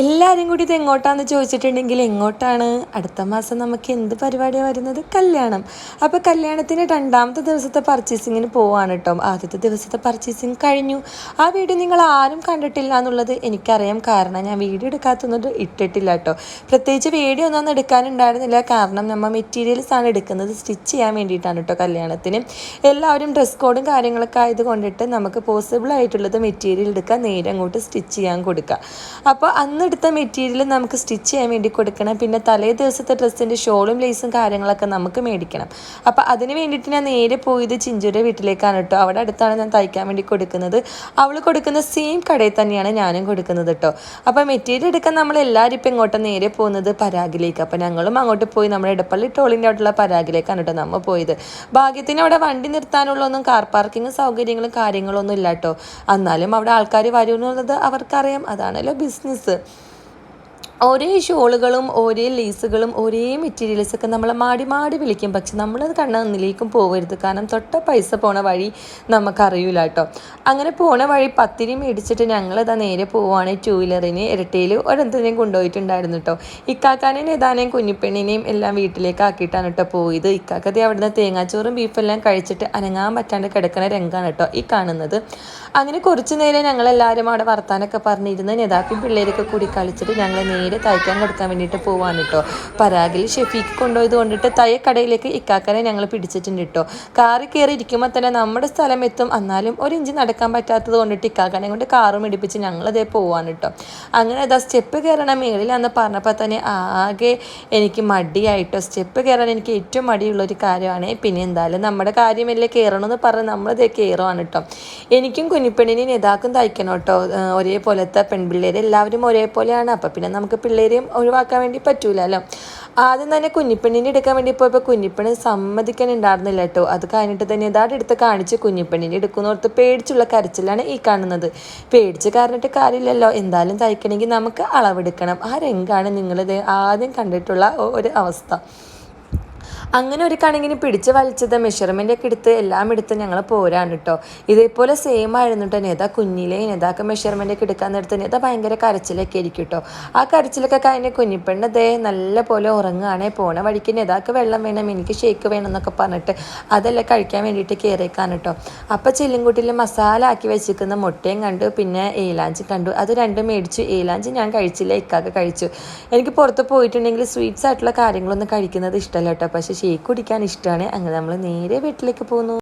എല്ലാവരും കൂടി ഇത് എങ്ങോട്ടാന്ന് ചോദിച്ചിട്ടുണ്ടെങ്കിൽ എങ്ങോട്ടാണ്? അടുത്ത മാസം നമുക്ക് എന്ത് പരിപാടിയാണ് വരുന്നത്? കല്യാണം. അപ്പോൾ കല്യാണത്തിന് രണ്ടാമത്തെ ദിവസത്തെ പർച്ചേസിങ്ങിന് പോവാണ് കേട്ടോ ആദ്യത്തെ ദിവസത്തെ പർച്ചേസിങ് കഴിഞ്ഞു. ആ വീഡിയോ നിങ്ങൾ ആരും കണ്ടിട്ടില്ല എന്നുള്ളത് എനിക്കറിയാം. കാരണം ഞാൻ വീഡിയോ എടുക്കാത്തൊന്നും ഇട്ടിട്ടില്ല കേട്ടോ പ്രത്യേകിച്ച് വീഡിയോ ഒന്നും എടുക്കാനുണ്ടായിരുന്നില്ല. കാരണം നമ്മൾ മെറ്റീരിയൽസ് ആണ് എടുക്കുന്നത്. സ്റ്റിച്ച് ചെയ്യാൻ വേണ്ടിയിട്ടാണ് കേട്ടോ കല്യാണത്തിന്. എല്ലാവരും ഡ്രസ് കോഡും കാര്യങ്ങളൊക്കെ ആയത് കൊണ്ടിട്ട് നമുക്ക് പോസിബിൾ ആയിട്ടുള്ളത് മെറ്റീരിയൽ എടുക്കാൻ നേരെ അങ്ങോട്ട് സ്റ്റിച്ച് ചെയ്യാൻ കൊടുക്കുക അപ്പോൾ അന്ന് അന്നെടുത്ത മെറ്റീരിയൽ നമുക്ക് സ്റ്റിച്ച് ചെയ്യാൻ വേണ്ടി കൊടുക്കണം. പിന്നെ തലേ ദിവസത്തെ ഡ്രസ്സിന്റെ ഷോളും ലേസും കാര്യങ്ങളൊക്കെ നമുക്ക് മേടിക്കണം. അപ്പോൾ അതിന് വേണ്ടിയിട്ട് ഞാൻ നേരെ പോയത് ചിഞ്ചുരുടെ വീട്ടിലേക്കാണ് കേട്ടോ അവിടെ അടുത്താണ് ഞാൻ തയ്ക്കാൻ വേണ്ടി കൊടുക്കുന്നത്. അവൾ കൊടുക്കുന്ന സെയിം കടയിൽ തന്നെയാണ് ഞാനും കൊടുക്കുന്നത് കേട്ടോ അപ്പോൾ മെറ്റീരിയൽ എടുക്കാൻ നമ്മൾ എല്ലാവരും ഇപ്പം ഇങ്ങോട്ട് നേരെ പോകുന്നത് പരാഗിലേക്ക്. അപ്പോൾ ഞങ്ങളും അങ്ങോട്ട് പോയി നമ്മുടെ ഇടപ്പള്ളി ടോളിന്റെ അവിടെയുള്ള പരാഗിലേക്കാണ് കേട്ടോ നമ്മൾ പോയത്. ഭാഗ്യത്തിന് അവിടെ വണ്ടി നിർത്താനുള്ള ഒന്നും കാർ പാർക്കിംഗ് സൗകര്യങ്ങളും കാര്യങ്ങളൊന്നും ഇല്ല കേട്ടോ എന്നാലും അവിടെ ആൾക്കാർ വരുമെന്നുള്ളത് അവർക്കറിയാം. അതാണല്ലോ ബിസിനസ് ഒരേ ഷോളുകളും ഒരേ ലേസുകളും ഒരേ മെറ്റീരിയൽസ് ഒക്കെ നമ്മളെ മാടി മാടി വിളിക്കും. പക്ഷെ നമ്മളത് കണ്ണൊന്നിലേക്കും പോകരുത് കാരണം തൊട്ട പൈസ പോണ വഴി നമുക്കറിയില്ല കേട്ടോ അങ്ങനെ പോണ വഴി പത്തിരി മേടിച്ചിട്ട് ഞങ്ങളതാ നേരെ പോവാണ് ടൂ വീലറിന് ഇരട്ടയിൽ ഒരെന്തിനെയും കൊണ്ടുപോയിട്ടുണ്ടായിരുന്നു കേട്ടോ ഇക്കാക്കാനെയും ഏതാനേയും കുഞ്ഞിപ്പെണ്ണിനെയും എല്ലാം വീട്ടിലേക്ക് ആക്കിയിട്ടാണ് കേട്ടോ പോയത്. ഇക്കാക്കതി അവിടുന്ന് തേങ്ങാച്ചോറും ബീഫെല്ലാം കഴിച്ചിട്ട് അനങ്ങാൻ പറ്റാണ്ട് കിടക്കുന്ന രംഗമാണ് കേട്ടോ ഈ കാണുന്നത്. അങ്ങനെ കുറച്ച് നേരം ഞങ്ങളെല്ലാവരും അവിടെ വർത്താനൊക്കെ പറഞ്ഞിരുന്ന് നേതാക്കും പിള്ളേരൊക്കെ കൂടി കളിച്ചിട്ട് ഞങ്ങൾ നേരെ തയ്ക്കാൻ കൊടുക്കാൻ വേണ്ടിയിട്ട് പോവാണ് കേട്ടോ പരാഗിൽ ഷെഫീക്ക് കൊണ്ടുപോയത് കൊണ്ടിട്ട് തയ്യക്കടയിലേക്ക് ഇക്കാക്കനെ ഞങ്ങൾ പിടിച്ചിട്ടുണ്ട് കേട്ടോ കാറിൽ കയറി ഇരിക്കുമ്പോൾ തന്നെ നമ്മുടെ സ്ഥലം എത്തും എന്നാലും ഒരു ഇഞ്ച് നടക്കാൻ പറ്റാത്തത് കൊണ്ടിട്ട് ഇക്കാക്കനെ കൊണ്ട് കാറും ഇടിപ്പിച്ച് ഞങ്ങളതേ പോവാണ് കേട്ടോ. അങ്ങനെ അതാ സ്റ്റെപ്പ് കയറണ മേളിലാന്ന് പറഞ്ഞപ്പോൾ തന്നെ ആകെ എനിക്ക് മടിയായിട്ടോ. സ്റ്റെപ്പ് കയറാൻ എനിക്ക് ഏറ്റവും മടിയുള്ള ഒരു കാര്യമാണ് പിന്നെ എന്തായാലും നമ്മുടെ കാര്യമല്ലേ കയറണമെന്ന് പറഞ്ഞ് നമ്മളതേ കയറുവാണ് കേട്ടോ. എനിക്കും കുഞ്ഞിപ്പെണ്ണിനെയും നേതാക്കും തയ്ക്കണം കേട്ടോ. ഒരേപോലത്തെ പെൺപിള്ളേരെ എല്ലാവരും ഒരേപോലെയാണ്. അപ്പം പിന്നെ നമുക്ക് പിള്ളേരെയും ഒഴിവാക്കാൻ വേണ്ടി പറ്റൂലല്ലോ. ആദ്യം തന്നെ കുഞ്ഞിപ്പെണ്ണിനെ എടുക്കാൻ വേണ്ടി പോയപ്പോൾ കുഞ്ഞിപ്പെണ്ണ് സമ്മതിക്കാനുണ്ടായിരുന്നില്ല കേട്ടോ. അത് കഴിഞ്ഞിട്ട് തന്നെ ഇതാടെ എടുത്ത് കാണിച്ച് കുഞ്ഞിപ്പെണ്ണിനെ എടുക്കുന്നോർത്ത് പേടിച്ചുള്ള കരച്ചിലാണ് ഈ കാണുന്നത്. പേടിച്ച് കാരണിട്ട് കാര്യമില്ലല്ലോ. എന്തായാലും തയ്ക്കണമെങ്കിൽ നമുക്ക് അളവെടുക്കണം. ആ രംഗാണ് നിങ്ങളിത് ആദ്യം കണ്ടിട്ടുള്ള ഒരു അവസ്ഥ. അങ്ങനെ ഒരു കണങ്ങിന് പിടിച്ച് വലിച്ചത് മെഷർമെന്റ് ഒക്കെ എടുത്ത് എല്ലാം എടുത്ത് ഞങ്ങൾ പോരാണ് കേട്ടോ ഇതേപോലെ സെയിം ആയിരുന്നു കേട്ടോ നേതാ കുഞ്ഞിലെ നേതാക്ക് മെഷർമെന്റ് ഒക്കെ എടുക്കാൻ നേരത്തെ നേതാ ഭയങ്കര കരച്ചിലൊക്കെ ആയിരിക്കും കേട്ടോ ആ കരച്ചിലൊക്കെ കഴിഞ്ഞ് കുഞ്ഞിപ്പെണ്ണ ദേ നല്ല പോലെ ഉറങ്ങുകയാണേ പോണ വഴിക്ക് നേതാക്ക് വെള്ളം വേണം എനിക്ക് ഷേക്ക് വേണം എന്നൊക്കെ പറഞ്ഞിട്ട് അതെല്ലാം കഴിക്കാൻ വേണ്ടിയിട്ട് കയറിയേക്കാണ് കേട്ടോ അപ്പോൾ ചില്ലുംകുട്ടിയിൽ മസാല ആക്കി വെച്ചിരിക്കുന്ന മുട്ടയും കണ്ടു പിന്നെ ഏലാഞ്ചും കണ്ടു. അത് രണ്ടും മേടിച്ചു. ഏലാഞ്ചി ഞാൻ കഴിച്ചില്ല ഇക്കാക്ക് കഴിച്ചു. എനിക്ക് പുറത്ത് പോയിട്ടുണ്ടെങ്കിൽ സ്വീറ്റ്സ് ആയിട്ടുള്ള കാര്യങ്ങളൊന്നും കഴിക്കുന്നത് ഇഷ്ടമല്ല കേട്ടോ പക്ഷേ ഷേക്ക് കുടിക്കാൻ ഇഷ്ടമാണ് അങ്ങനെ നമ്മൾ നേരെ വീട്ടിലേക്ക് പോകുന്നു.